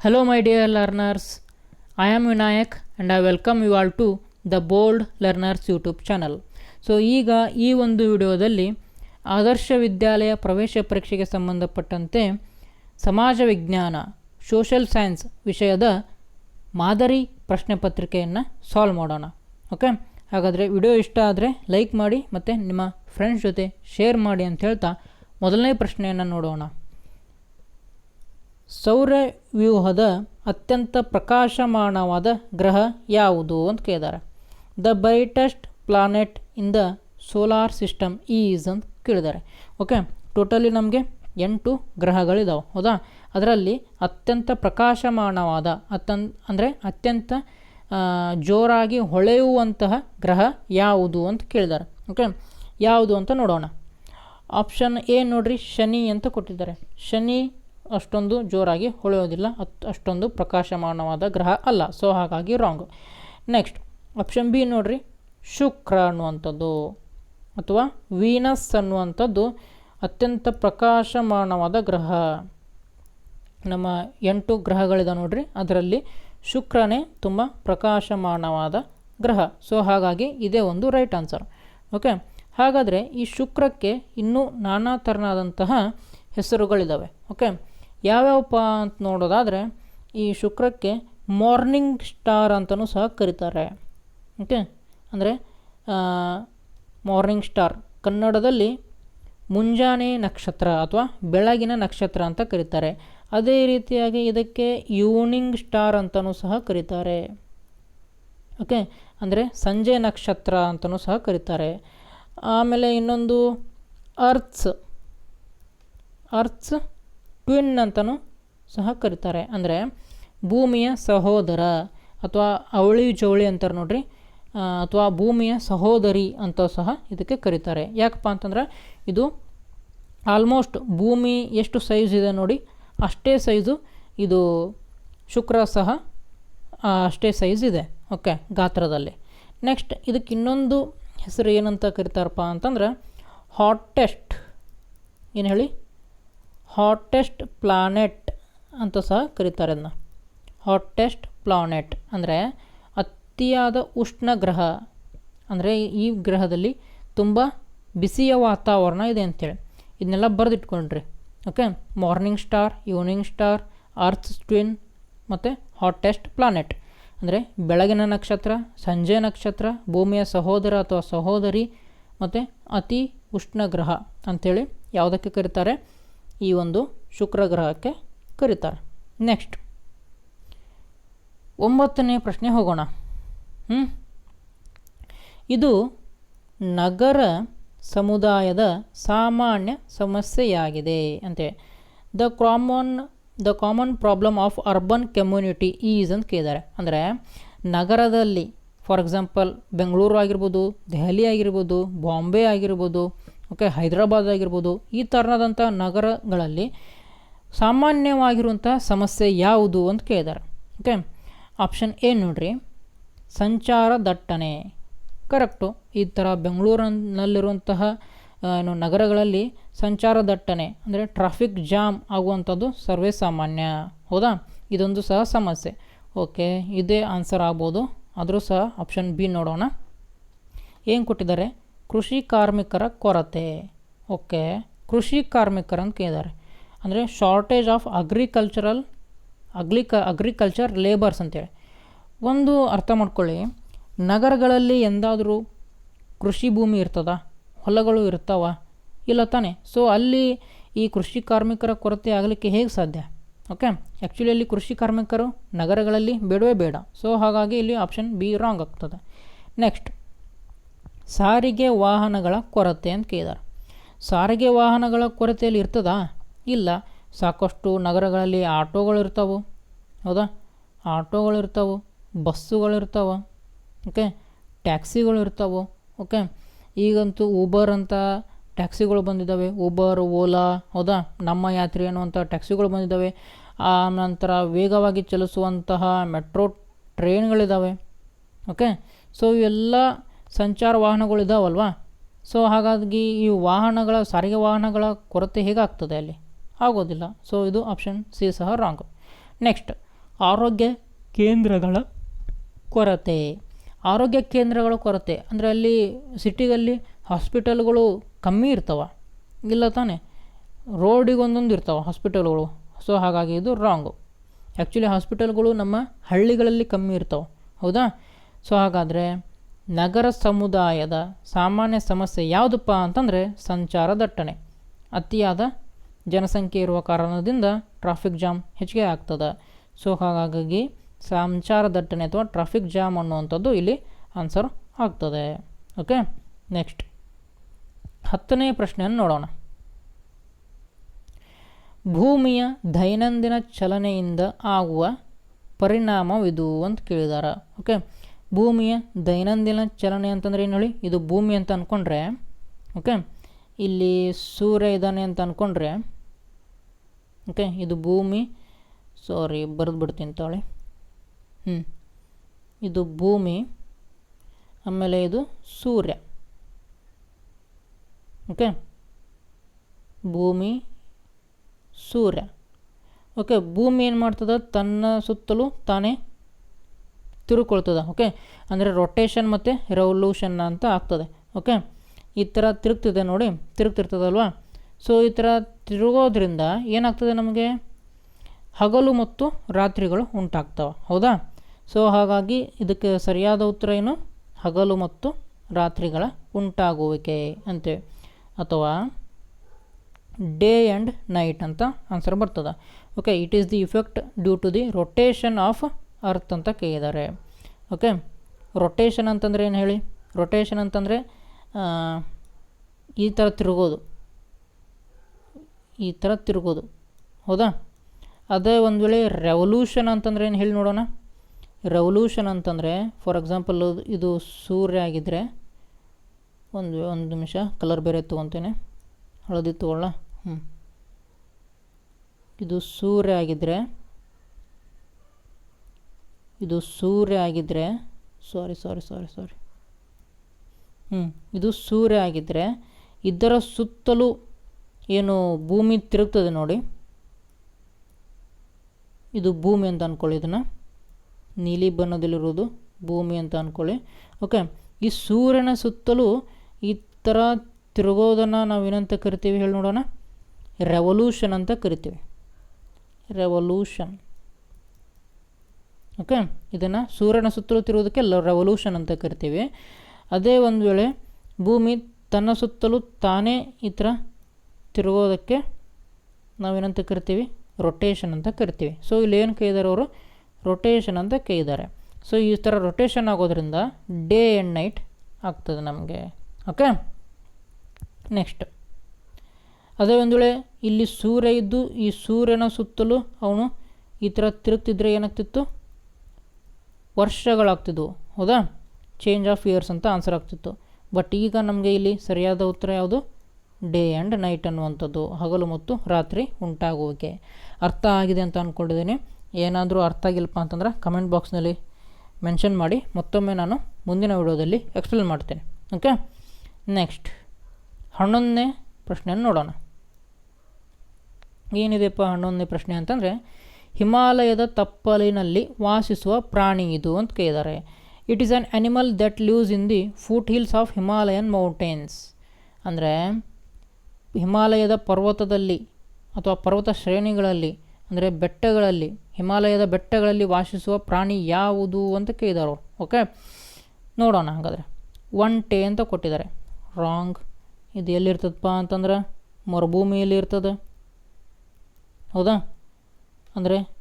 Hello, my dear learners. I am Vinayak and I welcome you all to the Bold Learners YouTube channel so ಈಗ ಈ ಒಂದು ವಿಡಿಯೋದಲ್ಲಿ ಆದರ್ಶ ವಿದ್ಯಾಲಯ ಪ್ರವೇಶ ಪರೀಕ್ಷೆಗೆ ಸಂಬಂಧಪಟ್ಟಂತೆ ಸಮಾಜ ವಿಜ್ಞಾನ ಸೋಷಲ್ ಸೈನ್ಸ್ ವಿಷಯದ ಮಾದರಿ ಪ್ರಶ್ನೆ ಪತ್ರಿಕೆಯನ್ನು ಸಾಲ್ವ್ ಮಾಡೋಣ. ಓಕೆ ಹಾಗಾದರೆ ವಿಡಿಯೋ ಇಷ್ಟ ಆದರೆ ಲೈಕ್ ಮಾಡಿ ಮತ್ತು ನಿಮ್ಮ ಫ್ರೆಂಡ್ಸ್ ಜೊತೆ ಶೇರ್ ಮಾಡಿ ಅಂತ ಹೇಳ್ತಾ ಮೊದಲನೇ ಪ್ರಶ್ನೆಯನ್ನು ನೋಡೋಣ. ಸೌರವ್ಯೂಹದ ಅತ್ಯಂತ ಪ್ರಕಾಶಮಾನವಾದ ಗ್ರಹ ಯಾವುದು ಅಂತ ಕೇಳಿದ್ದಾರೆ the brightest planet in the solar system is ಅಂತ ಕೇಳಿದ್ದಾರೆ ಓಕೆ ಟೋಟಲಿ ನಮಗೆ ಎಂಟು ಗ್ರಹಗಳಿದಾವೆ, ಹೌದಾ? ಅದರಲ್ಲಿ ಅತ್ಯಂತ ಪ್ರಕಾಶಮಾನವಾದ ಅತನ್ ಅಂದರೆ ಅತ್ಯಂತ ಜೋರಾಗಿ ಹೊಳೆಯುವಂತಹ ಗ್ರಹ ಯಾವುದು ಅಂತ ಕೇಳಿದ್ದಾರೆ ಓಕೆ ಯಾವುದು ಅಂತ ನೋಡೋಣ. ಆಪ್ಷನ್ ಎ ನೋಡ್ರಿ, ಶನಿ ಅಂತ ಕೊಟ್ಟಿದ್ದಾರೆ. ಶನಿ ಅಷ್ಟೊಂದು ಜೋರಾಗಿ ಹೊಳೆಯೋದಿಲ್ಲ ಅಷ್ಟೊಂದು ಪ್ರಕಾಶಮಾನವಾದ ಗ್ರಹ ಅಲ್ಲ. ಸೊ ಹಾಗಾಗಿ ರಾಂಗ್ ನೆಕ್ಸ್ಟ್ ಆಪ್ಷನ್ ಬಿ ನೋಡ್ರಿ. ಶುಕ್ರ ಅನ್ನುವಂಥದ್ದು ಅಥವಾ ವೀನಸ್ ಅನ್ನುವಂಥದ್ದು ಅತ್ಯಂತ ಪ್ರಕಾಶಮಾನವಾದ ಗ್ರಹ. ನಮ್ಮ ಎಂಟು ಗ್ರಹಗಳಿದೆ ನೋಡ್ರಿ. ಅದರಲ್ಲಿ ಶುಕ್ರನೇ ತುಂಬ ಪ್ರಕಾಶಮಾನವಾದ ಗ್ರಹ. ಸೊ ಹಾಗಾಗಿ ಇದೇ ಒಂದು ರೈಟ್ ಆನ್ಸರ್ ಓಕೆ ಹಾಗಾದರೆ ಈ ಶುಕ್ರಕ್ಕೆ ಇನ್ನೂ ನಾನಾ ಥರನಾದಂತಹ ಹೆಸರುಗಳಿದ್ದಾವೆ ಓಕೆ ಯಾವ್ಯಾವಪ್ಪ ಅಂತ ನೋಡೋದಾದರೆ ಈ ಶುಕ್ರಕ್ಕೆ ಮಾರ್ನಿಂಗ್ ಸ್ಟಾರ್ ಅಂತಲೂ ಸಹ ಕರೀತಾರೆ. ಓಕೆ ಅಂದರೆ ಮಾರ್ನಿಂಗ್ ಸ್ಟಾರ್ ಕನ್ನಡದಲ್ಲಿ ಮುಂಜಾನೆ ನಕ್ಷತ್ರ ಅಥವಾ ಬೆಳಗಿನ ನಕ್ಷತ್ರ ಅಂತ ಕರೀತಾರೆ. ಅದೇ ರೀತಿಯಾಗಿ ಇದಕ್ಕೆ ಈವ್ನಿಂಗ್ ಸ್ಟಾರ್ ಅಂತಲೂ ಸಹ ಕರೀತಾರೆ. ಓಕೆ ಅಂದರೆ ಸಂಜೆ ನಕ್ಷತ್ರ ಅಂತಲೂ ಸಹ ಕರೀತಾರೆ. ಆಮೇಲೆ ಇನ್ನೊಂದು ಅರ್ಥ್ಸ್ ಅರ್ತ್ಸ್ ಟ್ವಿನ್ ಅಂತಲೂ ಸಹ ಕರೀತಾರೆ. ಅಂದರೆ ಭೂಮಿಯ ಸಹೋದರ ಅಥವಾ ಅವಳಿ ಜವಳಿ ಅಂತಾರೆ ನೋಡ್ರಿ. ಅಥವಾ ಭೂಮಿಯ ಸಹೋದರಿ ಅಂತ ಸಹ ಇದಕ್ಕೆ ಕರೀತಾರೆ. ಯಾಕಪ್ಪ ಅಂತಂದ್ರೆ ಇದು ಆಲ್ಮೋಸ್ಟ್ ಭೂಮಿ ಎಷ್ಟು ಸೈಜ್ ಇದೆ ನೋಡಿ, ಅಷ್ಟೇ ಸೈಜು ಇದು ಶುಕ್ರ ಸಹ ಅಷ್ಟೇ ಸೈಜ್ ಇದೆ. ಓಕೆ ಗಾತ್ರದಲ್ಲಿ. ನೆಕ್ಸ್ಟ್ ಇದಕ್ಕೆ ಇನ್ನೊಂದು ಹೆಸರು ಏನಂತ ಕರಿತಾರಪ್ಪ ಅಂತಂದ್ರೆ ಹಾಟೆಸ್ಟ್ ಏನು ಹೇಳಿ? ಹಾಟೆಸ್ಟ್ ಪ್ಲಾನೆಟ್ ಅಂತ ಸಹ ಕರೀತಾರೆ ಅದನ್ನ ಹಾಟೆಸ್ಟ್ ಪ್ಲಾನೆಟ್ ಅಂದರೆ ಅತಿಯಾದ ಉಷ್ಣ ಗ್ರಹ. ಅಂದರೆ ಈ ಗ್ರಹದಲ್ಲಿ ತುಂಬ ಬಿಸಿಯ ವಾತಾವರಣ ಇದೆ ಅಂತೇಳಿ. ಇದನ್ನೆಲ್ಲ ಬರೆದಿಟ್ಕೊಂಡ್ರಿ. Okay? Morning star evening star earth twin ಮತ್ತು ಹಾಟೆಸ್ಟ್ ಪ್ಲಾನೆಟ್ ಅಂದರೆ ಬೆಳಗಿನ ನಕ್ಷತ್ರ, ಸಂಜೆ ನಕ್ಷತ್ರ, ಭೂಮಿಯ ಸಹೋದರ ಅಥವಾ ಸಹೋದರಿ ಮತ್ತು ಅತಿ ಉಷ್ಣ ಗ್ರಹ ಅಂಥೇಳಿ ಯಾವುದಕ್ಕೆ ಕರೀತಾರೆ? ಈ ಒಂದು ಶುಕ್ರ ಗ್ರಹಕ್ಕೆ ಕರೀತಾರೆ. ನೆಕ್ಸ್ಟ್ ಒಂಬತ್ತನೇ ಪ್ರಶ್ನೆ ಹೋಗೋಣ. ಹ್ಞೂ ಇದು ನಗರ ಸಮುದಾಯದ ಸಾಮಾನ್ಯ ಸಮಸ್ಯೆಯಾಗಿದೆ ಅಂತೆ. The common the common problem of urban community is ಅಂತ ಕೇಳಿದ್ದಾರೆ. ಅಂದರೆ ನಗರದಲ್ಲಿ ಫಾರ್ ಎಕ್ಸಾಂಪಲ್ ಬೆಂಗಳೂರು ಆಗಿರ್ಬೋದು, ದೆಹಲಿ ಆಗಿರ್ಬೋದು, ಬಾಂಬೆ ಆಗಿರ್ಬೋದು ಓಕೆ ಹೈದರಾಬಾದ್ ಆಗಿರ್ಬೋದು, ಈ ಥರನಾದಂಥ ನಗರಗಳಲ್ಲಿ ಸಾಮಾನ್ಯವಾಗಿರುವಂಥ ಸಮಸ್ಯೆ ಯಾವುದು ಅಂತ ಕೇಳಿದ್ದಾರೆ ಓಕೆ ಆಪ್ಷನ್ ಎ ನೋಡ್ರಿ. ಸಂಚಾರ ದಟ್ಟಣೆ. ಕರೆಕ್ಟು ಈ ಥರ ಬೆಂಗಳೂರಿನಲ್ಲಿರುವಂತಹ ಏನು ನಗರಗಳಲ್ಲಿ ಸಂಚಾರ ದಟ್ಟಣೆ, ಅಂದರೆ ಟ್ರಾಫಿಕ್ ಜಾಮ್ ಆಗುವಂಥದ್ದು ಸರ್ವೇ ಸಾಮಾನ್ಯ. ಹೌದಾ? ಇದೊಂದು ಸಹ ಸಮಸ್ಯೆ. ಓಕೆ ಇದೇ ಆನ್ಸರ್ ಆಗ್ಬೋದು. ಆದರೂ ಸಹ ಆಪ್ಷನ್ ಬಿ ನೋಡೋಣ. ಏನು ಕೊಟ್ಟಿದ್ದಾರೆ? ಕೃಷಿ ಕಾರ್ಮಿಕರ ಕೊರತೆ. ಓಕೆ, ಕೃಷಿ ಕಾರ್ಮಿಕರ ಅಂತ ಕೇಳಿದ್ದಾರೆ. ಅಂದರೆ ಶಾರ್ಟೇಜ್ ಆಫ್ ಅಗ್ರಿಕಲ್ಚರಲ್ ಅಗ್ಲಿಕ ಅಗ್ರಿಕಲ್ಚರ್ ಲೇಬರ್ಸ್ ಅಂತೇಳಿ ಒಂದು ಅರ್ಥ ಮಾಡ್ಕೊಳ್ಳಿ. ನಗರಗಳಲ್ಲಿ ಎಂದಾದರೂ ಕೃಷಿ ಭೂಮಿ ಇರ್ತದ? ಹೊಲಗಳು ಇರ್ತಾವ? ಇಲ್ಲ ತಾನೆ? ಸೊ ಅಲ್ಲಿ ಈ ಕೃಷಿ ಕಾರ್ಮಿಕರ ಕೊರತೆ ಆಗಲಿಕ್ಕೆ ಹೇಗೆ ಸಾಧ್ಯ? ಓಕೆ ಆ್ಯಕ್ಚುಲಿ ಅಲ್ಲಿ ಕೃಷಿ ಕಾರ್ಮಿಕರು ನಗರಗಳಲ್ಲಿ ಬೇಡವೇ ಬೇಡ. ಸೊ ಹಾಗಾಗಿ ಇಲ್ಲಿ ಆಪ್ಷನ್ ಬಿ ರಾಂಗ್ ಆಗ್ತದೆ. ನೆಕ್ಸ್ಟ್ ಸಾರಿಗೆ ವಾಹನಗಳ ಕೊರತೆ ಅಂತ ಕೇಳಿದ್ದಾರೆ ಸಾರಿಗೆ ವಾಹನಗಳ ಕೊರತೆಯಲ್ಲಿ ಇರ್ತದಾ? ಇಲ್ಲ. ಸಾಕಷ್ಟು ನಗರಗಳಲ್ಲಿ ಆಟೋಗಳು ಇರ್ತವೆ. ಹೌದಾ? ಆಟೋಗಳು ಇರ್ತವೆ, ಬಸ್ಸುಗಳು ಇರ್ತವೆ, ಓಕೆ? ಟ್ಯಾಕ್ಸಿಗಳು ಇರ್ತವೆ, ಓಕೆ? ಈಗಂತೂ ಊಬರ್ ಅಂತ ಟ್ಯಾಕ್ಸಿಗಳು ಬಂದಿದ್ದಾವೆ. ಊಬರ್ ಓಲಾ ಹೌದಾ? ನಮ್ಮ ಯಾತ್ರೆ ಅನ್ನುವಂಥ ಟ್ಯಾಕ್ಸಿಗಳು ಬಂದಿದ್ದಾವೆ. ಆ ನಂತರ ವೇಗವಾಗಿ ಚಲಿಸುವಂತಹ ಮೆಟ್ರೋ ಟ್ರೈನ್ಗಳಿದ್ದಾವೆ, ಓಕೆ? ಸೊ ಇವೆಲ್ಲ ಸಂಚಾರ ವಾಹನಗಳು ವಾಹನಗಳಿದಾವಲ್ವಾ ಸೊ ಹಾಗಾಗಿ ಈ ವಾಹನಗಳ, ಸಾರಿಗೆ ವಾಹನಗಳ ಕೊರತೆ ಹೇಗಾಗ್ತದೆ ಅಲ್ಲಿ? ಆಗೋದಿಲ್ಲ. ಸೊ ಇದು ಆಪ್ಷನ್ ಸಿ ಸಹ ರಾಂಗ್ ನೆಕ್ಸ್ಟ್ ಆರೋಗ್ಯ ಕೇಂದ್ರಗಳ ಕೊರತೆ. ಆರೋಗ್ಯ ಕೇಂದ್ರಗಳ ಕೊರತೆ. ಅಂದರೆ ಅಲ್ಲಿ ಸಿಟಿಗಲ್ಲಿ ಹಾಸ್ಪಿಟಲ್ಗಳು ಕಮ್ಮಿ ಇರ್ತವೆ. ಇಲ್ಲ ತಾನೆ? ರೋಡಿಗೆ ಒಂದೊಂದು ಇರ್ತಾವೆ ಹಾಸ್ಪಿಟಲ್ಗಳು ಸೊ ಹಾಗಾಗಿ ಇದು ರಾಂಗು ಆ್ಯಕ್ಚುಲಿ ಹಾಸ್ಪಿಟಲ್ಗಳು ನಮ್ಮ ಹಳ್ಳಿಗಳಲ್ಲಿ ಕಮ್ಮಿ ಇರ್ತವೆ. ಹೌದಾ? ಸೊ ಹಾಗಾದರೆ ನಗರ ಸಮುದಾಯದ ಸಾಮಾನ್ಯ ಸಮಸ್ಯೆ ಯಾವುದಪ್ಪ ಅಂತಂದರೆ ಸಂಚಾರ ದಟ್ಟಣೆ. ಅತಿಯಾದ ಜನಸಂಖ್ಯೆ ಇರುವ ಕಾರಣದಿಂದ ಟ್ರಾಫಿಕ್ ಜಾಮ್ ಹೆಚ್ಚಿಗೆ ಆಗ್ತದೆ. ಸೊ ಹಾಗಾಗಿ ಸಂಚಾರ ದಟ್ಟಣೆ ಅಥವಾ ಟ್ರಾಫಿಕ್ ಜಾಮ್ ಅನ್ನುವಂಥದ್ದು ಇಲ್ಲಿ ಆನ್ಸರ್ ಆಗ್ತದೆ. ಓಕೆ ನೆಕ್ಸ್ಟ್ ಹತ್ತನೇ ಪ್ರಶ್ನೆಯನ್ನು ನೋಡೋಣ. ಭೂಮಿಯ ದೈನಂದಿನ ಚಲನೆಯಿಂದ ಆಗುವ ಪರಿಣಾಮವಿದು ಅಂತ ಕೇಳಿದಾರೆ. ಓಕೆ ಭೂಮಿಯ ದೈನಂದಿನ ಚಲನೆ ಅಂತಂದರೆ ಏನು ಹೇಳಿ? ಇದು ಭೂಮಿ ಅಂತ ಅಂದ್ಕೊಂಡ್ರೆ ಓಕೆ? ಇಲ್ಲಿ ಸೂರ್ಯ ಇದ್ದಾನೆ ಅಂತ ಅಂದ್ಕೊಂಡ್ರೆ ಓಕೆ? ಇದು ಭೂಮಿ, ಸಾರಿ ಬರೆದು ಬಿಡ್ತೀನಿ ತಾಳೆ. ಹ್ಞೂ ಇದು ಭೂಮಿ, ಆಮೇಲೆ ಇದು ಸೂರ್ಯ, ಓಕೆ? ಭೂಮಿ, ಸೂರ್ಯ, ಓಕೆ? ಭೂಮಿ ಏನು ಮಾಡ್ತದೆ? ತನ್ನ ಸುತ್ತಲೂ ತಾನೇ ತಿರುಕೊಳ್ತದೆ ಓಕೆ ಅಂದರೆ ರೊಟೇಷನ್ ಮತ್ತು ರೆವಲ್ಯೂಷನ್ ಅಂತ ಆಗ್ತದೆ ಓಕೆ ಈ ಥರ ತಿರುಗ್ತಿದೆ ನೋಡಿ, ತಿರುಗ್ತಿರ್ತದಲ್ವಾ? ಸೊ ಈ ಥರ ತಿರುಗೋದ್ರಿಂದ ಏನಾಗ್ತದೆ ನಮಗೆ? ಹಗಲು ಮತ್ತು ರಾತ್ರಿಗಳು ಉಂಟಾಗ್ತವೆ, ಹೌದಾ? ಸೊ ಹಾಗಾಗಿ ಇದಕ್ಕೆ ಸರಿಯಾದ ಉತ್ತರ ಏನು? ಹಗಲು ಮತ್ತು ರಾತ್ರಿಗಳ ಉಂಟಾಗುವಿಕೆ ಅಂತೇಳಿ ಅಥವಾ ಡೇ ಆ್ಯಂಡ್ ನೈಟ್ ಅಂತ ಆನ್ಸರ್ ಬರ್ತದೆ okay it is the effect due to the rotation of earth ಅಂತ ಕೇಳಿದ್ದಾರೆ. ಓಕೆ ರೊಟೇಷನ್ ಅಂತಂದರೆ ಏನು ಹೇಳಿ? ರೊಟೇಷನ್ ಅಂತಂದರೆ ಈ ಥರ ತಿರುಗೋದು. ಈ ಥರ ತಿರುಗೋದು. ಹೌದಾ? ಅದೇ ಒಂದು ವೇಳೆ ರೆವಲ್ಯೂಷನ್ ಅಂತಂದರೆ ಏನು ಹೇಳಿ ನೋಡೋಣ? ರೆವಲ್ಯೂಷನ್ ಅಂತಂದರೆ ಫಾರ್ ಎಕ್ಸಾಂಪಲ್ ಇದು ಸೂರ್ಯ ಆಗಿದ್ದರೆ ಒಂದು ಒಂದು ನಿಮಿಷ ಕಲರ್ ಬೇರೆ ತೊಗೊತೇನೆ. ಹಳದಿ ತೊಗೊಳ್ಳ? ಹ್ಞೂ ಇದು ಸೂರ್ಯ ಆಗಿದ್ದರೆ ಇದು ಸೂರ್ಯ ಆಗಿದ್ದರೆ ಸಾರಿ ಸಾರಿ ಸಾರಿ ಸಾರಿ ಹ್ಞೂ ಇದು ಸೂರ್ಯ ಆಗಿದ್ದರೆ ಇದರ ಸುತ್ತಲೂ ಏನು ಭೂಮಿ ತಿರುಗ್ತದೆ ನೋಡಿ. ಇದು ಭೂಮಿ ಅಂತ ಅಂದ್ಕೊಳ್ಳಿ ಇದನ್ನು. ನೀಲಿ ಬಣ್ಣದಲ್ಲಿರೋದು ಭೂಮಿ ಅಂತ ಅಂದ್ಕೊಳ್ಳಿ ಓಕೆ ಈ ಸೂರ್ಯನ ಸುತ್ತಲೂ ಈ ಥರ ತಿರುಗೋದನ್ನು ನಾವು ಏನಂತ ಕರಿತೀವಿ ಹೇಳಿ ನೋಡೋಣ. ರೆವಲ್ಯೂಷನ್ ಅಂತ ಕರಿತೀವಿ. Revolution okay? ಇದನ್ನು ಸೂರ್ಯನ ಸುತ್ತಲೂ ತಿರುವುದಕ್ಕೆ ರೆವಲ್ಯೂಷನ್ ಅಂತ ಕರಿತೀವಿ. ಅದೇ ಒಂದು ವೇಳೆ ಭೂಮಿ ತನ್ನ ಸುತ್ತಲೂ ತಾನೇ ಈ ಥರ ತಿರುಗೋದಕ್ಕೆ ನಾವೇನಂತ ಕರಿತೀವಿ? ರೊಟೇಷನ್ ಅಂತ ಕರಿತೀವಿ. ಸೊ ಇಲ್ಲಿ ಏನು ಕೈದಾರೆ ಅವರು? ರೊಟೇಷನ್ ಅಂತ ಕೈದಾರೆ. ಸೊ ಈ ಥರ ರೊಟೇಷನ್ ಆಗೋದ್ರಿಂದ ಡೇ ಆ್ಯಂಡ್ ನೈಟ್ ಆಗ್ತದೆ ನಮಗೆ. ಓಕೆ? ನೆಕ್ಸ್ಟ್ ಅದೇ ಒಂದು ವೇಳೆ ಇಲ್ಲಿ ಸೂರ್ಯ ಇದ್ದು ಈ ಸೂರ್ಯನ ಸುತ್ತಲೂ ಅವನು ಈ ಥರ ತಿರುಗ್ತಿದ್ರೆ ಏನಾಗ್ತಿತ್ತು? ವರ್ಷಗಳಾಗ್ತಿದ್ವು. ಹೌದಾ? ಚೇಂಜ್ ಆಫ್ ಇಯರ್ಸ್ ಅಂತ ಆನ್ಸರ್ ಆಗ್ತಿತ್ತು. ಬಟ್ ಈಗ ನಮಗೆ ಇಲ್ಲಿ ಸರಿಯಾದ ಉತ್ತರ ಯಾವುದು? ಡೇ ಆ್ಯಂಡ್ ನೈಟ್ ಅನ್ನುವಂಥದ್ದು. ಹಗಲು ಮತ್ತು ರಾತ್ರಿ ಉಂಟಾಗುವಿಕೆ. ಅರ್ಥ ಆಗಿದೆ ಅಂತ ಅಂದ್ಕೊಂಡಿದ್ದೀನಿ ಏನಾದರೂ ಅರ್ಥ ಆಗಿಲ್ಲಪ್ಪ ಅಂತಂದ್ರೆ ಕಮೆಂಟ್ ಬಾಕ್ಸ್ನಲ್ಲಿ ಮೆನ್ಷನ್ ಮಾಡಿ. ಮತ್ತೊಮ್ಮೆ ನಾನು ಮುಂದಿನ ವಿಡಿಯೋದಲ್ಲಿ ಎಕ್ಸ್ಪ್ಲೇನ್ ಮಾಡ್ತೇನೆ. ಓಕೆ ನೆಕ್ಸ್ಟ್ ಹನ್ನೊಂದನೇ ಪ್ರಶ್ನೆಯನ್ನು ನೋಡೋಣ. ಏನಿದೆಪ್ಪ ಹನ್ನೊಂದನೇ ಪ್ರಶ್ನೆ ಅಂತಂದರೆ ಹಿಮಾಲಯದ ತಪ್ಪಲಿನಲ್ಲಿ ವಾಸಿಸುವ ಪ್ರಾಣಿ ಇದು ಅಂತ ಕೇಳಿದ್ದಾರೆ. It is an animal that lives in the foothills of Himalayan mountains ಅಂದರೆ ಹಿಮಾಲಯದ ಪರ್ವತದಲ್ಲಿ ಅಥವಾ ಪರ್ವತ ಶ್ರೇಣಿಗಳಲ್ಲಿ, ಅಂದರೆ ಬೆಟ್ಟಗಳಲ್ಲಿ, ಹಿಮಾಲಯದ ಬೆಟ್ಟಗಳಲ್ಲಿ ವಾಸಿಸುವ ಪ್ರಾಣಿ ಯಾವುದು ಅಂತ ಕೇಳಿದಾರೋ ಓಕೆ ನೋಡೋಣ ಹಾಗಾದರೆ. ಟೇ ಅಂತ ಕೊಟ್ಟಿದ್ದಾರೆ. ರಾಂಗ್ ಇದು ಎಲ್ಲಿರ್ತದಪ್ಪ ಅಂತಂದ್ರೆ ಮರುಭೂಮಿಯಲ್ಲಿ ಇರ್ತದೆ ಹೌದಾ? ಅಂದರೆ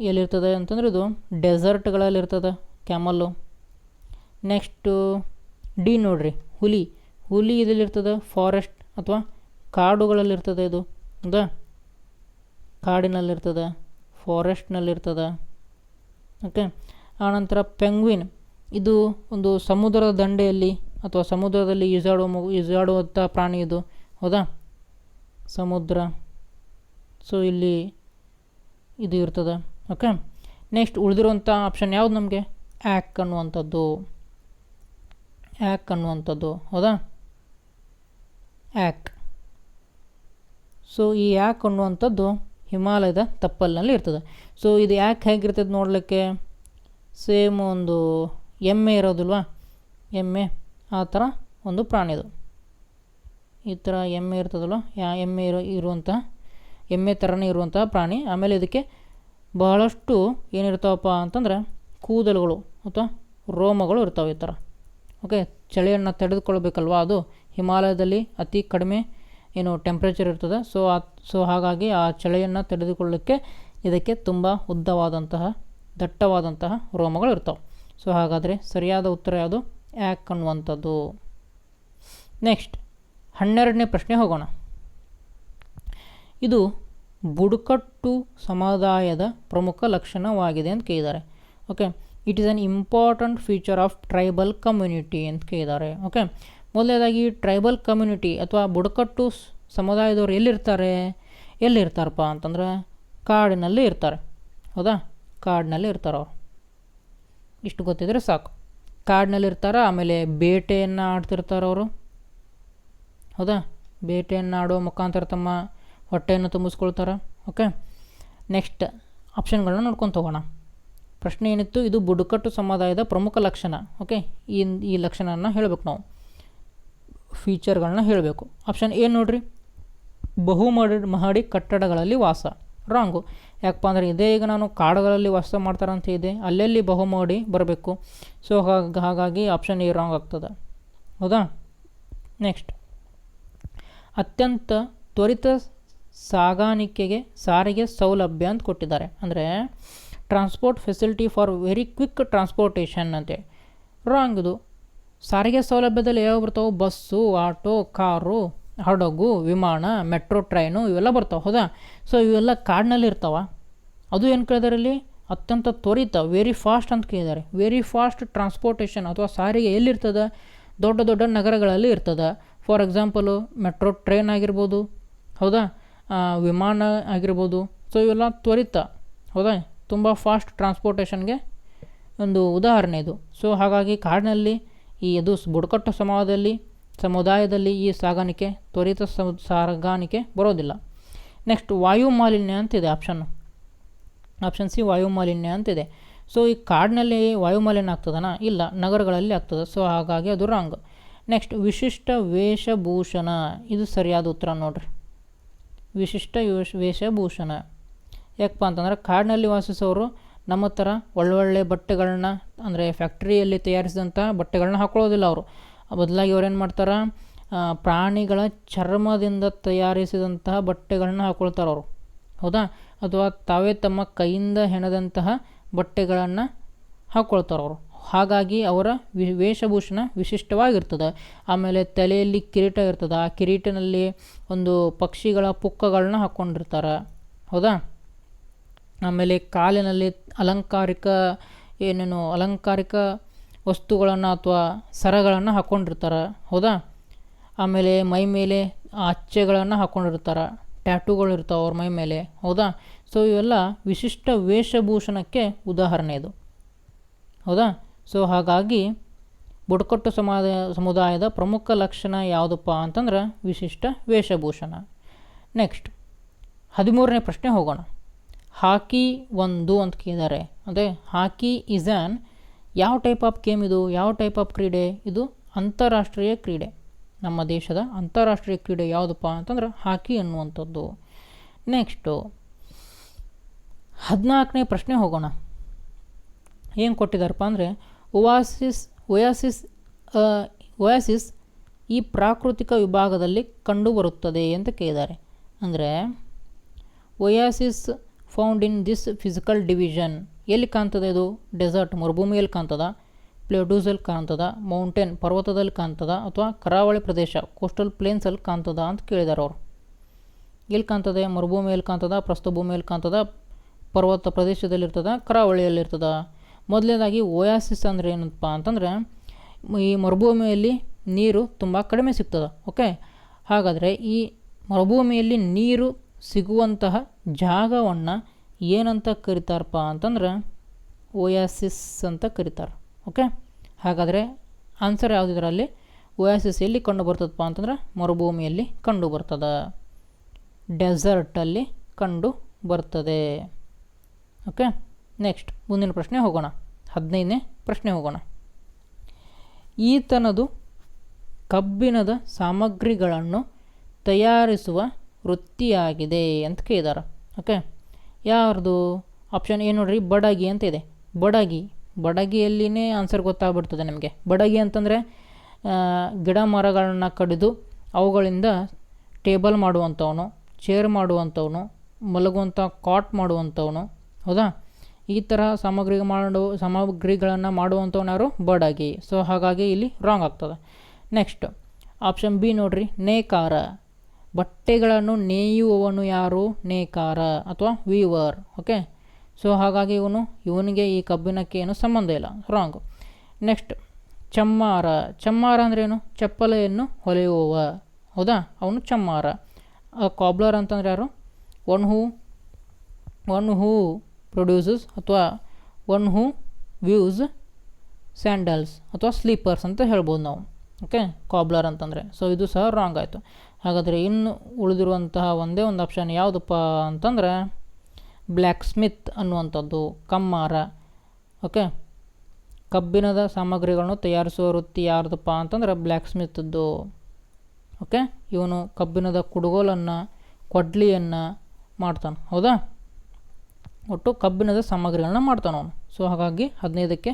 ಎಲ್ಲಿರ್ತದೆ ಅಂತಂದ್ರೆ ಇದು ಡೆಸರ್ಟ್ಗಳಲ್ಲಿರ್ತದೆ, ಕ್ಯಾಮಲ್ಲು. ನೆಕ್ಸ್ಟು ಡಿ ನೋಡ್ರಿ, ಹುಲಿ. ಹುಲಿ ಇದಲ್ಲಿರ್ತದೆ ಫಾರೆಸ್ಟ್ ಅಥವಾ ಕಾಡುಗಳಲ್ಲಿರ್ತದೆ ಇದು. ಹೌದಾ? ಕಾಡಿನಲ್ಲಿರ್ತದೆ, ಫಾರೆಸ್ಟ್ನಲ್ಲಿರ್ತದೆ. ಓಕೆ, ಆನಂತರ ಪೆಂಗ್ವಿನ್. ಇದು ಒಂದು ಸಮುದ್ರದ ದಂಡೆಯಲ್ಲಿ ಅಥವಾ ಸಮುದ್ರದಲ್ಲಿ ಈಜಾಡುವ ಮಗು ಈಜಾಡುವಂಥ ಪ್ರಾಣಿ ಇದು. ಹೌದಾ? ಸಮುದ್ರ. ಸೊ, ಇಲ್ಲಿ ಇದು ಇರ್ತದೆ. ಓಕೆ ನೆಕ್ಸ್ಟ್ ಉಳಿದಿರುವಂಥ ಆಪ್ಷನ್ ಯಾವುದು ನಮಗೆ? ಆ್ಯಕ್ ಅನ್ನುವಂಥದ್ದು. ಆ್ಯಕ್ ಅನ್ನುವಂಥದ್ದು. ಹೌದಾ? ಆ್ಯಕ್ ಸೊ ಈ ಆ್ಯಕ್ ಅನ್ನುವಂಥದ್ದು ಹಿಮಾಲಯದ ತಪ್ಪಲಿನಲ್ಲಿ ಇರ್ತದೆ. ಸೊ ಇದು ಯಾಕೆ ಹೇಗಿರ್ತದೆ ನೋಡಲಿಕ್ಕೆ? ಸೇಮ್ ಒಂದು ಎಮ್ಮೆ ಇರೋದಿಲ್ವಾ? ಎಮ್ಮೆ, ಆ ಥರ ಒಂದು ಪ್ರಾಣಿದು. ಈ ಥರ ಎಮ್ಮೆ ಇರ್ತದಲ್ವ? ಯಾ, ಎಮ್ಮೆ ಇರೋ, ಇರುವಂತಹ ಎಮ್ಮೆ ಥರನೇ ಇರುವಂತಹ ಪ್ರಾಣಿ. ಆಮೇಲೆ ಇದಕ್ಕೆ ಬಹಳಷ್ಟು ಏನಿರ್ತಾವಪ್ಪ ಅಂತಂದ್ರೆ ಕೂದಲುಗಳು ಅಥವಾ ರೋಮಗಳು ಇರ್ತಾವೆ ಈ ಥರ. ಓಕೆ, ಚಳಿಯನ್ನು ತಡೆದುಕೊಳ್ಬೇಕಲ್ವ ಅದು? ಹಿಮಾಲಯದಲ್ಲಿ ಅತಿ ಕಡಿಮೆ ಏನು ಟೆಂಪ್ರೇಚರ್ ಇರ್ತದೆ. ಸೊ ಆ ಸೊ ಹಾಗಾಗಿ ಆ ಚಳಿಯನ್ನು ತಡೆದುಕೊಳ್ಳೋಕ್ಕೆ ಇದಕ್ಕೆ ತುಂಬ ಉದ್ದವಾದಂತಹ, ದಟ್ಟವಾದಂತಹ ರೋಮಗಳು ಇರ್ತವೆ. ಸೊ ಹಾಗಾದರೆ ಸರಿಯಾದ ಉತ್ತರ ಯಾವುದು? ಯಾಕ್ ಅನ್ನುವಂಥದ್ದು. ನೆಕ್ಸ್ಟ್ ಹನ್ನೆರಡನೇ ಪ್ರಶ್ನೆ ಹೋಗೋಣ. ಇದು ಬುಡಕಟ್ಟು ಸಮುದಾಯದ ಪ್ರಮುಖ ಲಕ್ಷಣವಾಗಿದೆ ಅಂತ ಕೇಳಿದ್ದಾರೆ. Okay it is an important feature of tribal community ಅಂತ ಕೇಳಿದ್ದಾರೆ. ಓಕೆ ಮೊದಲನೇದಾಗಿ ಟ್ರೈಬಲ್ ಕಮ್ಯುನಿಟಿ ಅಥವಾ ಬುಡಕಟ್ಟು ಸಮುದಾಯದವ್ರು ಎಲ್ಲಿರ್ತಾರೆ? ಎಲ್ಲಿರ್ತಾರಪ್ಪ ಅಂತಂದ್ರೆ ಕಾಡಿನಲ್ಲಿ ಇರ್ತಾರೆ. ಹೌದಾ? ಕಾಡಿನಲ್ಲಿ ಇರ್ತಾರೆ ಅವ್ರು. ಇಷ್ಟು ಗೊತ್ತಿದ್ರೆ ಸಾಕು. ಕಾಡಿನಲ್ಲಿ ಇರ್ತಾರೆ? ಆಮೇಲೆ ಬೇಟೆಯನ್ನು ಆಡ್ತಿರ್ತಾರೆ ಅವರು. ಹೌದಾ? ಬೇಟೆಯನ್ನು ಆಡೋ ಮುಖಾಂತರ ತಮ್ಮ ಹೊಟ್ಟೆಯನ್ನು ತುಂಬಿಸ್ಕೊಳ್ತಾರೆ. ಓಕೆ ನೆಕ್ಸ್ಟ್ ಆಪ್ಷನ್ಗಳನ್ನ ನೋಡ್ಕೊಂಡು ತಗೋಣ. ಪ್ರಶ್ನೆ ಏನಿತ್ತು? ಇದು ಬುಡಕಟ್ಟು ಸಮುದಾಯದ ಪ್ರಮುಖ ಲಕ್ಷಣ. ಓಕೆ ಈ ಈ ಲಕ್ಷಣನ ಹೇಳಬೇಕು ನಾವು. ಫೀಚರ್ಗಳನ್ನ ಹೇಳಬೇಕು. ಆಪ್ಷನ್ ಏನು ನೋಡ್ರಿ. ಬಹು ಮಹಡಿ ಮಹಡಿ ಕಟ್ಟಡಗಳಲ್ಲಿ ವಾಸ. ರಾಂಗು ಯಾಕಪ್ಪ ಅಂದರೆ ಇದೇ ಈಗ ನಾನು ಕಾಡುಗಳಲ್ಲಿ ವಾಸ ಮಾಡ್ತಾರಂತ ಇದೆ. ಅಲ್ಲೆಲ್ಲಿ ಬಹುಮಹಡಿ ಬರಬೇಕು. ಸೊ ಹಾಗ ಹಾಗಾಗಿ ಆಪ್ಷನ್ ಎ ರಾಂಗ್ ಆಗ್ತದೆ. ಹೌದಾ? ನೆಕ್ಸ್ಟ್ ಅತ್ಯಂತ ತ್ವರಿತ ಸಾಗಾಣಿಕೆಗೆ, ಸಾರಿಗೆ ಸೌಲಭ್ಯ ಅಂತ ಕೊಟ್ಟಿದ್ದಾರೆ. ಅಂದರೆ transport facility for very quick transportation ಅಂತೇಳಿ ರಾಂಗ್ ಇದು. ಸಾರಿಗೆ ಸೌಲಭ್ಯದಲ್ಲಿ ಯಾವ ಬರ್ತಾವೆ? ಬಸ್ಸು, ಆಟೋ, ಕಾರು, ಹಡಗು, ವಿಮಾನ, ಮೆಟ್ರೋ, ಟ್ರೈನು ಇವೆಲ್ಲ ಬರ್ತಾವೆ. ಹೌದಾ? ಸೊ ಇವೆಲ್ಲ ಕಾಡಿನಲ್ಲಿ ಇರ್ತಾವೆ. ಅದು ಏನು ಕೇಳಿದಾರೆ ಇಲ್ಲಿ ಅತ್ಯಂತ ತ್ವರಿತ ವೆರಿ ಫಾಸ್ಟ್ ಅಂತ ಕೇಳಿದ್ದಾರೆ ವೆರಿ ಫಾಸ್ಟ್ ಟ್ರಾನ್ಸ್ಪೋರ್ಟೇಷನ್ ಅಥವಾ ಸಾರಿಗೆ ಎಲ್ಲಿರ್ತದೆ? ದೊಡ್ಡ ದೊಡ್ಡ ನಗರಗಳಲ್ಲಿ ಇರ್ತದೆ. ಫಾರ್ ಎಕ್ಸಾಂಪಲು ಮೆಟ್ರೋ, ಟ್ರೈನ್ ಆಗಿರ್ಬೋದು. ಹೌದಾ? ವಿಮಾನ ಆಗಿರ್ಬೋದು. ಸೊ ಇವೆಲ್ಲ ತ್ವರಿತ, ಹೌದಾ? ತುಂಬ ಫಾಸ್ಟ್ ಟ್ರಾನ್ಸ್ಪೋರ್ಟೇಷನ್ಗೆ ಒಂದು ಉದಾಹರಣೆ ಇದು. ಸೊ ಹಾಗಾಗಿ ಕಾಡಿನಲ್ಲಿ ಈ ಅದು ಬುಡಕಟ್ಟು ಸಮಾಜದಲ್ಲಿ, ಸಮುದಾಯದಲ್ಲಿ ಈ ಸಾಗಾಣಿಕೆ, ತ್ವರಿತ ಸಾಗಾಣಿಕೆ ಬರೋದಿಲ್ಲ. ನೆಕ್ಸ್ಟ್ ವಾಯು ಮಾಲಿನ್ಯ ಅಂತಿದೆ ಆಪ್ಷನ್ನು ಆಪ್ಷನ್ ಸಿ ವಾಯು ಮಾಲಿನ್ಯ ಅಂತಿದೆ. ಸೊ ಈ ಕಾಡಿನಲ್ಲಿ ವಾಯು ಮಾಲಿನ್ಯ ಆಗ್ತದನಾ? ಇಲ್ಲ, ನಗರಗಳಲ್ಲಿ ಆಗ್ತದೆ. ಸೊ ಹಾಗಾಗಿ ಅದು ರಾಂಗ್ ನೆಕ್ಸ್ಟ್ ವಿಶಿಷ್ಟ ವೇಷಭೂಷಣ. ಇದು ಸರಿಯಾದ ಉತ್ತರ ನೋಡ್ರಿ. ವಿಶಿಷ್ಟ ವೇಷ, ವೇಷಭೂಷಣ. ಯಾಕಪ್ಪ ಅಂತಂದ್ರೆ ಕಾಡಿನಲ್ಲಿ ವಾಸಿಸೋರು ನಮ್ಮ ಥರ ಒಳ್ಳೊಳ್ಳೆ ಬಟ್ಟೆಗಳನ್ನ ಅಂದರೆ ಫ್ಯಾಕ್ಟ್ರಿಯಲ್ಲಿ ತಯಾರಿಸಿದಂಥ ಬಟ್ಟೆಗಳನ್ನ ಹಾಕೊಳ್ಳೋದಿಲ್ಲ ಅವರು. ಬದಲಾಗಿ ಅವ್ರೇನು ಮಾಡ್ತಾರೆ ಪ್ರಾಣಿಗಳ ಚರ್ಮದಿಂದ ತಯಾರಿಸಿದಂತಹ ಬಟ್ಟೆಗಳನ್ನ ಹಾಕೊಳ್ತಾರೆ ಅವರು. ಹೌದಾ? ಅಥವಾ ತಾವೇ ತಮ್ಮ ಕೈಯಿಂದ ಹೆಣದಂತಹ ಬಟ್ಟೆಗಳನ್ನು ಹಾಕ್ಕೊಳ್ತಾರೆ ಅವರು. ಹಾಗಾಗಿ ಅವರ ವಿ, ವೇಷಭೂಷಣ ವಿಶಿಷ್ಟವಾಗಿರ್ತದೆ. ಆಮೇಲೆ ತಲೆಯಲ್ಲಿ ಕಿರೀಟ ಇರ್ತದೆ. ಆ ಕಿರೀಟಿನಲ್ಲಿ ಒಂದು ಪಕ್ಷಿಗಳ ಪುಕ್ಕಗಳನ್ನ ಹಾಕ್ಕೊಂಡಿರ್ತಾರೆ. ಹೌದಾ? ಆಮೇಲೆ ಕಾಲಿನಲ್ಲಿ ಅಲಂಕಾರಿಕ ಏನೇನು ಅಲಂಕಾರಿಕ ವಸ್ತುಗಳನ್ನು ಅಥವಾ ಸರಗಳನ್ನು ಹಾಕ್ಕೊಂಡಿರ್ತಾರೆ. ಹೌದಾ? ಆಮೇಲೆ ಮೈ ಮೇಲೆ ಅಚ್ಚೆಗಳನ್ನು ಹಾಕ್ಕೊಂಡಿರ್ತಾರೆ. ಟ್ಯಾಟೂಗಳು ಇರ್ತಾವೆ ಅವ್ರ ಮೈ ಮೇಲೆ. ಹೌದಾ? ಸೊ ಇವೆಲ್ಲ ವಿಶಿಷ್ಟ ವೇಷಭೂಷಣಕ್ಕೆ ಉದಾಹರಣೆ ಇದು. ಹೌದಾ? ಸೊ ಹಾಗಾಗಿ ಬುಡಕಟ್ಟು ಸಮಾದ, ಸಮುದಾಯದ ಪ್ರಮುಖ ಲಕ್ಷಣ ಯಾವುದಪ್ಪ ಅಂತಂದ್ರೆ ವಿಶಿಷ್ಟ ವೇಷಭೂಷಣ. ನೆಕ್ಸ್ಟ್, ಹದಿಮೂರನೇ ಪ್ರಶ್ನೆ ಹೋಗೋಣ. ಹಾಕಿ ಒಂದು ಅಂತ ಕೇಳಿದ್ದಾರೆ. ಅದೇ, ಹಾಕಿ ಇಸ್ ಆನ್ ಯಾವ ಟೈಪ್ ಆಫ್ ಗೇಮ್ ಇದು? ಯಾವ ಟೈಪ್ ಆಫ್ ಕ್ರೀಡೆ? ಇದು ಅಂತಾರಾಷ್ಟ್ರೀಯ ಕ್ರೀಡೆ. ನಮ್ಮ ದೇಶದ ಅಂತಾರಾಷ್ಟ್ರೀಯ ಕ್ರೀಡೆ ಯಾವುದಪ್ಪ ಅಂತಂದ್ರೆ ಹಾಕಿ ಅನ್ನುವಂಥದ್ದು. ನೆಕ್ಸ್ಟು, ಹದಿನಾಲ್ಕನೇ ಪ್ರಶ್ನೆ ಹೋಗೋಣ. ಏನು ಕೊಟ್ಟಿದ್ದಾರಪ್ಪ ಅಂದರೆ ಒವಾಸಿಸ್ ಒಯಾಸಿಸ್ ಒಯಾಸಿಸ್ ಈ ಪ್ರಾಕೃತಿಕ ವಿಭಾಗದಲ್ಲಿ ಕಂಡುಬರುತ್ತದೆ ಅಂತ ಕೇಳಿದ್ದಾರೆ. ಅಂದರೆ oasis found in this physical division. ಎಲ್ಲಿ ಕಾಣ್ತದೆ ಇದು ಡೆಸರ್ಟ್, ಮರುಭೂಮಿಯಲ್ಲಿ ಕಾಣ್ತದ? ಪ್ಲೇಡೂಸಲ್ಲಿ ಕಾಣ್ತದ? ಮೌಂಟೇನ್ ಪರ್ವತದಲ್ಲಿ ಕಾಣ್ತದ? ಅಥವಾ ಕರಾವಳಿ ಪ್ರದೇಶ, ಕೋಸ್ಟಲ್ ಪ್ಲೇನ್ಸಲ್ಲಿ ಕಾಣ್ತದ ಅಂತ ಕೇಳಿದ್ದಾರೆ ಅವರು. ಎಲ್ಲಿ ಕಾಣ್ತದೆ? ಮರುಭೂಮಿಯಲ್ಲಿ ಕಾಣ್ತದ, ಪ್ರಸ್ಥಭೂಮಿಯಲ್ಲಿ ಕಾಣ್ತದ, ಪರ್ವತ ಪ್ರದೇಶದಲ್ಲಿರ್ತದ, ಕರಾವಳಿಯಲ್ಲಿರ್ತದ? ಮೊದಲನೇದಾಗಿ ಓಯಾಸಿಸ್ ಅಂದರೆ ಏನಪ್ಪ ಅಂತಂದರೆ ಈ ಮರುಭೂಮಿಯಲ್ಲಿ ನೀರು ತುಂಬ ಕಡಿಮೆ ಸಿಗ್ತದೆ ಓಕೆ ಹಾಗಾದರೆ ಈ ಮರುಭೂಮಿಯಲ್ಲಿ ನೀರು ಸಿಗುವಂತಹ ಜಾಗವನ್ನು ಏನಂತ ಕರಿತಾರಪ್ಪ ಅಂತಂದ್ರೆ ಓಯಾಸಿಸ್ ಅಂತ ಕರೀತಾರೆ ಓಕೆ ಹಾಗಾದರೆ ಆನ್ಸರ್ ಯಾವುದಿದ್ರಲ್ಲಿ ಓಯಾಸಿಸ್ ಎಲ್ಲಿ ಕಂಡು ಬರ್ತದಪ್ಪ ಅಂತಂದ್ರೆ ಮರುಭೂಮಿಯಲ್ಲಿ ಕಂಡು ಬರ್ತದೆ. ಡೆಸರ್ಟಲ್ಲಿ ಕಂಡು ಬರ್ತದೆ ಓಕೆ ನೆಕ್ಸ್ಟ್ ಮುಂದಿನ ಪ್ರಶ್ನೆ ಹೋಗೋಣ. ಹದಿನೈದನೇ ಪ್ರಶ್ನೆ ಹೋಗೋಣ. ಈತನದು ಕಬ್ಬಿಣದ ಸಾಮಗ್ರಿಗಳನ್ನು ತಯಾರಿಸುವ ವೃತ್ತಿಯಾಗಿದೆ ಅಂತ ಕೇಳಿದಾರೆ. ಓಕೆ ಯಾರ್ದು? ಆಪ್ಷನ್ ಏನು ನೋಡ್ರಿ, ಬಡಗಿ ಅಂತ ಇದೆ. ಬಡಗಿ. ಬಡಗಿಯಲ್ಲಿನೇ ಆನ್ಸರ್ ಗೊತ್ತಾಗ್ಬಿಡ್ತದೆ ನಿಮಗೆ. ಬಡಗಿ ಅಂತಂದರೆ ಗಿಡ ಮರಗಳನ್ನು ಕಡಿದು ಅವುಗಳಿಂದ ಟೇಬಲ್ ಮಾಡುವಂಥವನು ಚೇರ್ ಮಾಡುವಂಥವನು, ಮಲಗುವಂಥ ಕಾಟ್ ಮಾಡುವಂಥವನು. ಹೌದಾ? ಈ ಥರ ಸಾಮಗ್ರಿ ಮಾಡು, ಸಾಮಗ್ರಿಗಳನ್ನು ಮಾಡುವಂಥವನಾರು ಯಾರು ಬಡಗಿ ಸೊ ಹಾಗಾಗಿ ಇಲ್ಲಿ ರಾಂಗ್ ಆಗ್ತದೆ. ನೆಕ್ಸ್ಟ್ ಆಪ್ಷನ್ ಬಿ ನೋಡ್ರಿ. ನೇಕಾರ. ಬಟ್ಟೆಗಳನ್ನು ನೇಯುವವನು ಯಾರು? ನೇಕಾರ ಅಥವಾ ವೀವರ್ ಓಕೆ ಸೊ ಹಾಗಾಗಿ ಇವನು, ಇವನಿಗೆ ಈ ಕಬ್ಬಿಣಕ್ಕೆ ಏನು ಸಂಬಂಧ ಇಲ್ಲ. Wrong next ಚಮ್ಮಾರ. ಚಮ್ಮಾರ ಅಂದ್ರೇನು? ಚಪ್ಪಲೆಯನ್ನು ಹೊಲೆಯುವವ. ಹೌದಾ? ಅವನು ಚಮ್ಮಾರ. ಕಾಬ್ಲರ್ ಅಂತಂದ್ರೆ ಯಾರು? One who one who produces ಅಥವಾ ಒನ್ ಹೂ ವ್ಯೂಸ್ ಸ್ಯಾಂಡಲ್ಸ್ ಅಥವಾ ಸ್ಲೀಪರ್ಸ್ ಅಂತ ಹೇಳ್ಬೋದು ನಾವು. ಓಕೆ ಕಾಬ್ಲರ್ ಅಂತಂದರೆ. ಸೊ ಇದು ಸಹ ರಾಂಗ್ ಆಯಿತು. ಹಾಗಾದರೆ ಇನ್ನು ಉಳಿದಿರುವಂತಹ ಒಂದೇ ಒಂದು ಆಪ್ಷನ್ ಯಾವುದಪ್ಪ ಅಂತಂದರೆ ಬ್ಲ್ಯಾಕ್ ಸ್ಮಿತ್ ಅನ್ನುವಂಥದ್ದು, ಕಮ್ಮಾರ. ಓಕೆ ಕಬ್ಬಿಣದ ಸಾಮಗ್ರಿಗಳನ್ನು ತಯಾರಿಸುವ ವೃತ್ತಿ ಯಾರ್ದಪ್ಪ ಅಂತಂದ್ರೆ ಬ್ಲ್ಯಾಕ್ ಸ್ಮಿತ್ದು ಓಕೆ ಇವನು ಕಬ್ಬಿಣದ ಕುಡುಗೋಲನ್ನು, ಕೊಡ್ಲಿಯನ್ನು ಮಾಡ್ತಾನೆ. ಹೌದಾ? ಒಟ್ಟು ಕಬ್ಬಿಣದ ಸಾಮಗ್ರಿಗಳನ್ನ ಮಾಡ್ತಾನೆ ಅವನು. ಸೊ ಹಾಗಾಗಿ ಹದಿನೈದಕ್ಕೆ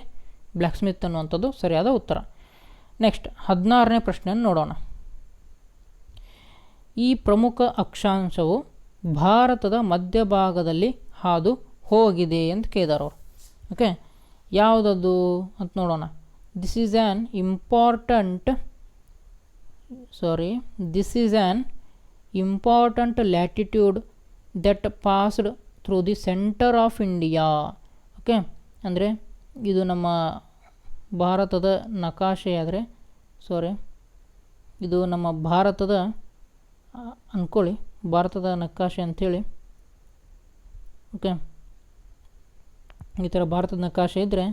ಬ್ಲ್ಯಾಕ್ ಸ್ಮಿತ್ ಅನ್ನುವಂಥದ್ದು ಸರಿಯಾದ ಉತ್ತರ. ನೆಕ್ಸ್ಟ್ ಹದಿನಾರನೇ ಪ್ರಶ್ನೆಯನ್ನು ನೋಡೋಣ. ಈ ಪ್ರಮುಖ ಅಕ್ಷಾಂಶವು ಭಾರತದ ಮಧ್ಯಭಾಗದಲ್ಲಿ ಹಾದು ಹೋಗಿದೆ ಅಂತ ಕೇಳಿದಾರೆ ಅವರು. ಓಕೆ ಯಾವುದದು ಅಂತ ನೋಡೋಣ. This is an important sorry this is an important latitude that passed through the centre of India okay ಅಂದರೆ ಇದು ನಮ್ಮ ಭಾರತದ ನಕಾಶೆ ಆದರೆ ಸಾರಿ ಇದು ನಮ್ಮ ಭಾರತದ ಅಂದ್ಕೊಳ್ಳಿ ಭಾರತದ ನಕಾಶೆ ಅಂಥೇಳಿ. ಓಕೆ ಈ ಥರ ಭಾರತದ ನಕಾಶೆ ಇದ್ದರೆ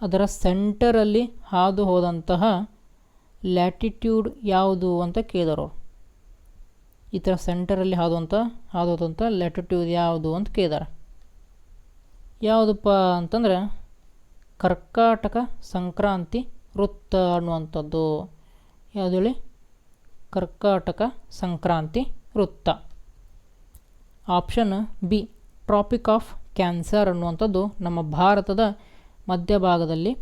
ಅದರ ಸೆಂಟರಲ್ಲಿ ಹಾದು ಹೋದಂತಹ ಲ್ಯಾಟಿಟ್ಯೂಡ್ ಯಾವುದು ಅಂತ ಕೇಳಿದವರು. ಈ ಥರ ಸೆಂಟರಲ್ಲಿ ಹಾದುವಂಥ ಹಾದು ಹೋದಂಥ ಲ್ಯಾಟಿಟ್ಯೂಡ್ ಯಾವುದು ಅಂತ ಕೇಳಿದಾರೆ. ಯಾವುದಪ್ಪ ಅಂತಂದರೆ, ಕರ್ಕಾಟಕ ಸಂಕ್ರಾಂತಿ ವೃತ್ತ ಅನ್ನುವಂಥದ್ದು. ಯಾವುದು ಹೇಳಿ? ಕರ್ಕಾಟಕ ಸಂಕ್ರಾಂತಿ ವೃತ್ತ. Option B tropic of cancer ಅನ್ನುವಂಥದ್ದು ನಮ್ಮ ಭಾರತದ ಮಧ್ಯಭಾಗದಲ್ಲಿ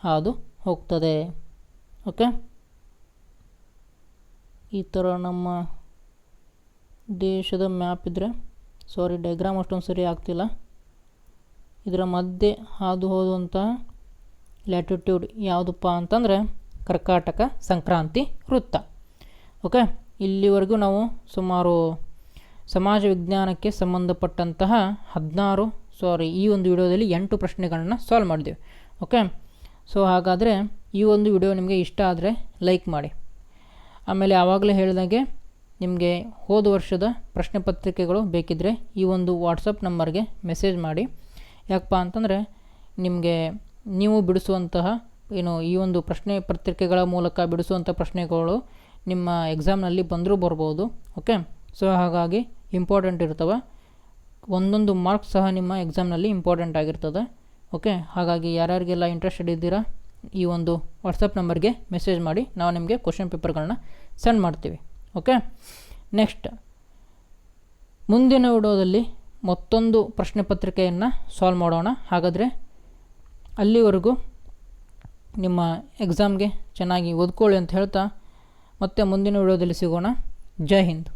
ಹಾದು ಹೋಗ್ತದೆ. ಓಕೆ ಈ ಥರ ನಮ್ಮ ದೇಶದ ಮ್ಯಾಪ್ ಇದ್ದರೆ ಸಾರಿ ಡೈಗ್ರಾಮ್ ಅಷ್ಟೊಂದು ಸರಿ ಆಗ್ತಿಲ್ಲ. ಇದರ ಮಧ್ಯೆ ಹಾದು ಹೋದಂಥ ಲ್ಯಾಟಿಟ್ಯೂಡ್ ಯಾವುದಪ್ಪ ಅಂತಂದರೆ ಕರ್ಕಾಟಕ ಸಂಕ್ರಾಂತಿ ವೃತ್ತ. ಓಕೆ ಇಲ್ಲಿವರೆಗೂ ನಾವು ಸುಮಾರು ಸಮಾಜ ವಿಜ್ಞಾನಕ್ಕೆ ಸಂಬಂಧಪಟ್ಟಂತಹ ಹದಿನಾರು ಸಾರಿ ಈ ಒಂದು ವಿಡಿಯೋದಲ್ಲಿ ಎಂಟು ಪ್ರಶ್ನೆಗಳನ್ನ ಸಾಲ್ವ್ ಮಾಡಿದ್ದೀವಿ ಓಕೆ ಸೊ ಹಾಗಾದರೆ ಈ ಒಂದು ವಿಡಿಯೋ ನಿಮಗೆ ಇಷ್ಟ ಆದರೆ ಲೈಕ್ ಮಾಡಿ. ಆಮೇಲೆ ಆವಾಗಲೇ ಹೇಳಿದಾಗೆ ನಿಮಗೆ ಹೋದ ವರ್ಷದ ಪ್ರಶ್ನೆ ಪತ್ರಿಕೆಗಳು ಬೇಕಿದ್ದರೆ ಈ ಒಂದು ವಾಟ್ಸಪ್ ನಂಬರ್ಗೆ ಮೆಸೇಜ್ ಮಾಡಿ. ಯಾಕಪ್ಪ ಅಂತಂದರೆ ನಿಮಗೆ ನೀವು ಬಿಡಿಸುವಂತಹ, ಏನು ಈ ಒಂದು ಪ್ರಶ್ನೆ ಪತ್ರಿಕೆಗಳ ಮೂಲಕ ಬಿಡಿಸುವಂಥ ಪ್ರಶ್ನೆಗಳು ನಿಮ್ಮ ಎಕ್ಸಾಮ್ನಲ್ಲಿ ಬಂದರೂ ಬರ್ಬೋದು, ಓಕೆ? ಸೊ, ಹಾಗಾಗಿ ಇಂಪಾರ್ಟೆಂಟ್ ಇರ್ತವೆ. ಒಂದೊಂದು ಮಾರ್ಕ್ಸ್ ಸಹ ನಿಮ್ಮ ಎಕ್ಸಾಮ್ನಲ್ಲಿ ಇಂಪಾರ್ಟೆಂಟ್ ಆಗಿರ್ತದೆ, ಓಕೆ? ಹಾಗಾಗಿ ಯಾರ್ಯಾರಿಗೆಲ್ಲ ಇಂಟ್ರೆಸ್ಟೆಡ್ ಇದ್ದೀರಾ, ಈ ಒಂದು ವಾಟ್ಸಪ್ ನಂಬರ್ಗೆ ಮೆಸೇಜ್ ಮಾಡಿ. ನಾವು ನಿಮಗೆ ಕ್ವಶನ್ ಪೇಪರ್ಗಳನ್ನ ಸೆಂಡ್ ಮಾಡ್ತೀವಿ. ಓಕೆ? ನೆಕ್ಸ್ಟ್, ಮುಂದಿನ ವಿಡಿಯೋದಲ್ಲಿ ಮತ್ತೊಂದು ಪ್ರಶ್ನೆ ಪತ್ರಿಕೆಯನ್ನು ಸಾಲ್ವ್ ಮಾಡೋಣ. ಹಾಗಾದರೆ ಅಲ್ಲಿವರೆಗೂ ನಿಮ್ಮ ಎಕ್ಸಾಮ್ಗೆ ಚೆನ್ನಾಗಿ ಓದ್ಕೊಳ್ಳಿ ಅಂತ ಹೇಳ್ತಾ ಮತ್ತೆ ಮುಂದಿನ ವಿಡಿಯೋದಲ್ಲಿ ಸಿಗೋಣ. ಜೈ ಹಿಂದ್.